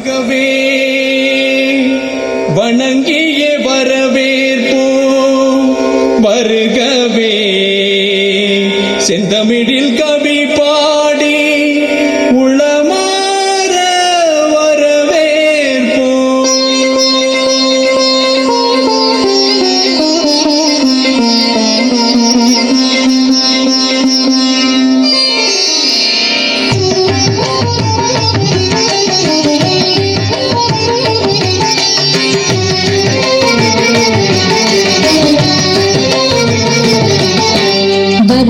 வருகவே வணங்கிய வரவேற்போம் வருகவே. செந்தமிழில் கவி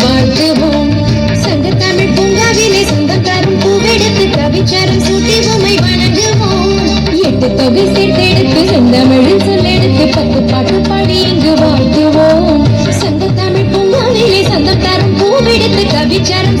வாழ்த்துவோம் சங்க தமிழ் பூங்காவிலே சொந்தம் தரும் பூவெடுத்து கவிச்சாரம் சூட்டி உமை வணங்குவோம். எட்டு தொகை சேர்த்தெடுத்து செந்தமிழில் சொல்லெடுத்து பத்து பாட்டு பாடி இங்கு வாழ்த்துவோம். சங்க தமிழ் பூங்காவிலே சொந்தம் தரும் பூவெடுத்து கவிச்சாரம்